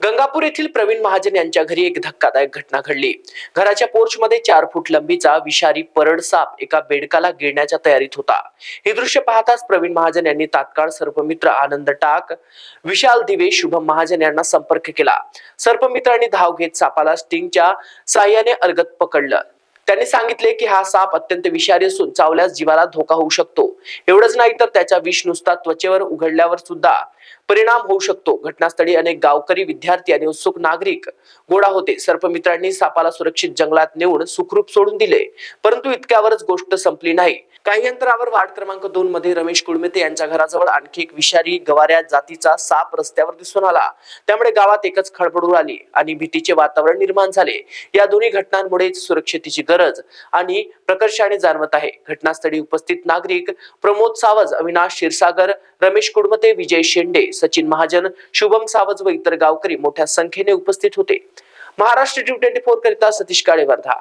गंगापूर येथील प्रवीण महाजन यांच्या घरी एक धक्कादायक घटना घडली. घराच्या पोर्च मध्ये चार फूट लंबीचा विषारी परड साप एका बेडकाला गिळण्याच्या तयारीत होता. हे दृश्य पाहताच प्रवीण महाजन यांनी तात्काळ सर्पमित्र आनंद टाक विशाल दिवे शुभम महाजन यांना संपर्क केला. सर्पमित्रांनी धाव घेत सापाला स्टिंगच्या साह्याने अर्गत पकडलं. त्यांनी सांगितले की हा साप अत्यंत विषारी असून चावल्यास जीवाला धोका होऊ शकतो. एवढंच नाही तर त्याचा विष नुसता त्वचेवर उघडल्यावर सुद्धा परिणाम होऊ शकतो. घटनास्थळी अनेक गावकरी विद्यार्थी आणि उत्सुक नागरिक गोळा होते. सर्पमित्रांनी सापाला सुरक्षित जंगलात नेऊन सुखरूप सोडून दिले. परंतु इतक्यावरच गोष्ट संपली नाही. काही अंतरावर वार्ड क्रमांक दोन मध्ये रमेश कुळमेते यांच्या घराजवळ आणखी एक विषारी गवाऱ्या जातीचा साप रस्त्यावर दिसून आला. त्यामुळे गावात एकच खळबळ उडाली आणि भीतीचे वातावरण निर्माण झाले. या दोन्ही घटनांमुळेच सुरक्षतेची गरज आणि प्रकर्षाने जाणवत आहे. घटनास्थळी उपस्थित नागरिक प्रमोद सावज अविनाश क्षीरसागर रमेश कुडमते विजय शेंडे सचिन महाजन शुभम सावज व इतर गावकरी मोठ्या संख्येने उपस्थित होते. महाराष्ट्र ट्वेंटी फोर करिता सतीश काळे वर्धा